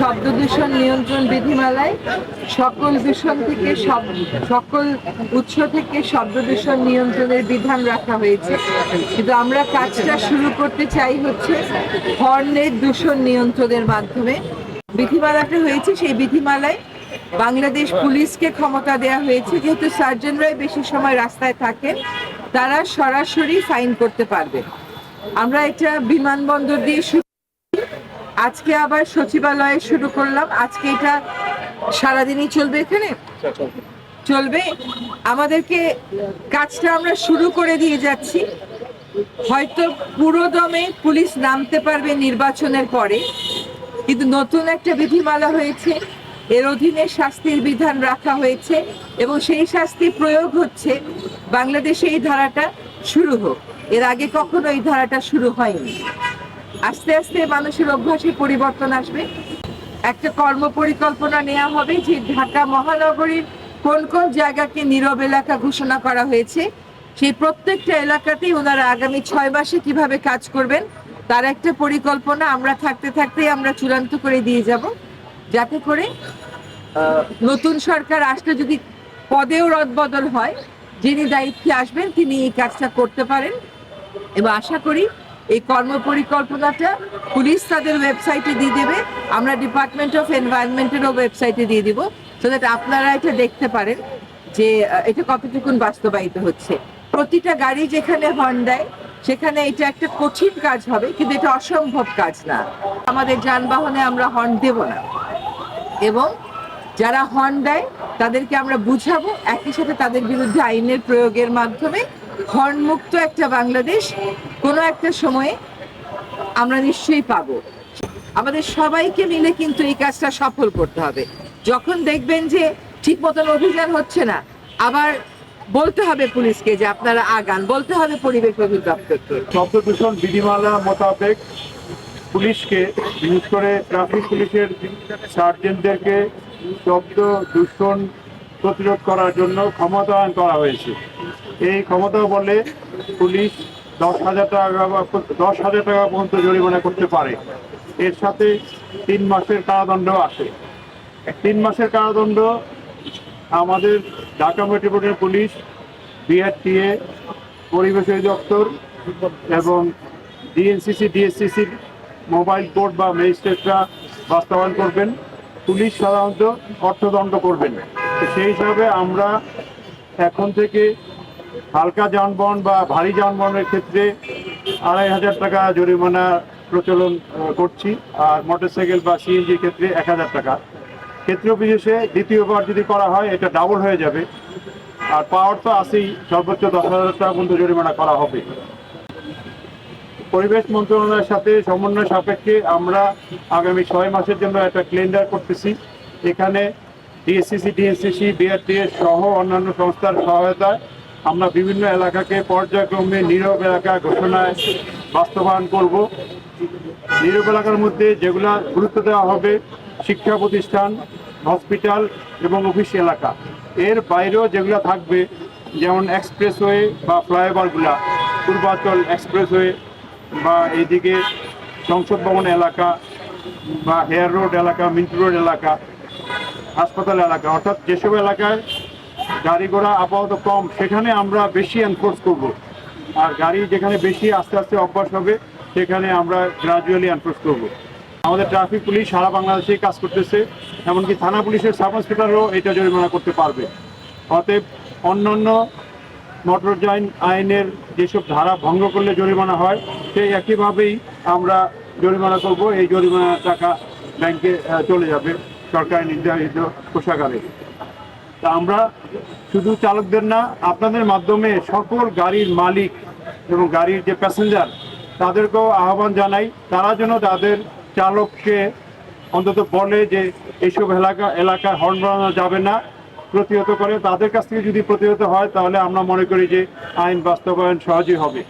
শব্দ দূষণ নিয়ন্ত্রণ বিধিমালায় সকল দূষণ থেকে সব সকল উৎস থেকে শব্দ দূষণ নিয়ন্ত্রণের বিধান রাখা হয়েছে। কিন্তু আমরা কাজটা শুরু করতে চাই হচ্ছে হর্নের দূষণ নিয়ন্ত্রণের মাধ্যমে। বিধিমালাটা হয়েছে, সেই বিধিমালায় বাংলাদেশ পুলিশকে ক্ষমতা দেওয়া হয়েছে। যেহেতু সার্জনরাই বেশি সময় রাস্তায় থাকেন, তারা সরাসরি ফাইন করতে পারবে। আমরা এটা বিমানবন্দর দিয়ে আজকে আবার সচিবালয়ে শুরু করলাম। আজকে এটা সারাদিনই চলবে এখানে? চলবে। আমাদেরকে কাজটা আমরা শুরু করে দিয়ে যাচ্ছি। হয়তো পুরোদমে পুলিশ নামতে পারবে নির্বাচনের পরে। কিন্তু নতুন একটা বিধিমালা হয়েছে। এর অধীনে শাস্তির বিধান রাখা হয়েছে এবং সেই শাস্তি প্রয়োগ হচ্ছে। বাংলাদেশে এই ধারাটা শুরু হোক। এর আগে কখনো এই ধারাটা শুরু হয়নি। আস্তে আস্তে মানুষের অভ্যাসে পরিবর্তন আসবে। একটা কর্ম পরিকল্পনা নেওয়া হবে যে ঢাকা মহানগরীর কোন কোন জায়গাকে নীরব এলাকা ঘোষণা করা হয়েছে, সেই প্রত্যেকটা এলাকাতেই ওনারা আগামী ছয় মাসে কীভাবে কাজ করবেন, তার একটা পরিকল্পনা আমরা থাকতে থাকতেই আমরা চূড়ান্ত করে দিয়ে যাব। যাতে করে নতুন সরকার আসলে যদি পদেও রদবদল হয়, যিনি দায়িত্বে আসবেন তিনি এই কাজটা করতে পারেন। এবং আশা করি এই কর্ম পরিকল্পনাটা পুলিশ তাদের ওয়েবসাইটে দিয়ে দেবে। আমরা ডিপার্টমেন্ট অফ এনভায়রনমেন্টেরও ওয়েবসাইটে দিয়ে দিব সো দ্যাট আপনারা এটা দেখতে পারেন যে এটা কতটুকুন বাস্তবায়িত হচ্ছে। প্রতিটা গাড়ি যেখানে হর্ন দেয়, সেখানে এটা একটা কঠিন কাজ হবে, কিন্তু এটা অসম্ভব কাজ না। আমাদের যানবাহনে আমরা হর্ন দেব না। এবং যারা হর্ন দেয়, তাদেরকে আমরা বুঝাবো, একই সাথে তাদের বিরুদ্ধে আইনের প্রয়োগের মাধ্যমে হর্ন মুক্ত একটা বাংলাদেশ, কোনো একটা সময়ে আমরা নিশ্চয়ই পাব। আমাদের সবাইকে মিলে কিন্তু এই কাজটা সফল করতে হবে। যখন দেখবেন যে ঠিক মতন অভিযান হচ্ছে না, আবার বলতে হবে পুলিশকে যে আপনারা আগান, বলতে হবে পরিবেশ অধিদপ্তরকে। শব্দ দূষণ বিধিমালা মোতাবেক পুলিশকে, বিশেষ করে ট্রাফিক পুলিশের সার্জেন্টদেরকে শব্দ দূষণ প্রতিরোধ করার জন্য ক্ষমতায়ন করা হয়েছে। এই ক্ষমতা বলে পুলিশ দশ হাজার টাকা দশ হাজার টাকা পর্যন্ত জরিমানা করতে পারে। এর সাথে তিন মাসের কারাদণ্ড আসে তিন মাসের কারাদণ্ড আমাদের ঢাকা মেট্রোপলিটন পুলিশ, বিআরটিএ, পরিবেশ অধিদপ্তর এবং ডিএনসিসি, ডিএসসিসির মোবাইল কোর্ট বা ম্যাজিস্ট্রেটরা বাস্তবায়ন করবেন। পুলিশ সাধারণত অর্থদণ্ড করবেন। তো সেই হিসাবে আমরা এখন থেকে হালকা যানবাহন বা ভারী যানবাহনের ক্ষেত্রে আড়াই হাজার টাকা জরিমানা প্রচলন করছি। আর মোটরসাইকেল বা সিএনজির ক্ষেত্রে এক হাজার টাকা। ক্ষেত্র বিশেষে দ্বিতীয়বার যদি করা হয়, এটা ডাবল হয়ে যাবে। আর পাওয়ার তো আসেই সর্বোচ্চ দশ হাজার টাকা পর্যন্ত জরিমানা করা হবে। পরিবেশ মন্ত্রণালয়ের সাথে সমন্বয় সাপেক্ষে আমরা আগামী ছয় মাসের জন্য একটা ক্লেন্ডার করতেছি। এখানে ডিএসসিসি ডিএসসিসি বিআরটিএস সহ অন্যান্য সংস্থার সহায়তায় আমরা বিভিন্ন এলাকাকে পর্যায়ক্রমে নীরব এলাকা ঘোষণায় বাস্তবায়ন করব। নীরব এলাকার মধ্যে যেগুলা গুরুত্ব দেওয়া হবে, শিক্ষা প্রতিষ্ঠান, হসপিটাল এবং অফিস এলাকা। এর বাইরেও যেগুলো থাকবে, যেমন এক্সপ্রেসওয়ে বা ফ্লাইওভারগুলা, পূর্বাচল এক্সপ্রেসওয়ে বা এইদিকে সংসদ ভবন এলাকা বা হেয়ার রোড এলাকা, মিন্টু রোড এলাকা হাসপাতাল এলাকা অর্থাৎ যেসব এলাকায় গাড়ি ঘোড়া আপাতত কম, সেখানে আমরা বেশি এনফোর্স করব। আর গাড়ি যেখানে বেশি আস্তে আস্তে অভ্যাস হবে, সেখানে আমরা গ্রাজুয়ালি এনফোর্স করব। আমাদের ট্রাফিক পুলিশ সারা বাংলাদেশে কাজ করতেছে, এমনকি থানা পুলিশের সাব ইন্সপেক্টরও এটা জরিমানা করতে পারবে। অতএব অন্যান্য মোটর যান আইনের যেসব ধারা ভঙ্গ করলে জরিমানা হয়, সেই একইভাবেই আমরা জরিমানা করব, এই জরিমানা টাকা ব্যাংকে চলে যাবে। সরকারি নির্ধারিত কোষাগারে। তা আমরা শুধু চালকদের না, আপনাদের মাধ্যমে সকল গাড়ির মালিক এবং গাড়ির যে প্যাসেঞ্জার, তাদেরকেও আহ্বান জানাই, তারা যেন তাদের চালককে অন্তত বলে যে এইসব এলাকা, এলাকায় হর্ন বানানো যাবে না, প্রতিহত করে। তাদের কাছ থেকে যদি প্রতিহত হয়, তাহলে আমরা মনে করি যে আইন বাস্তবায়ন সহজই হবে।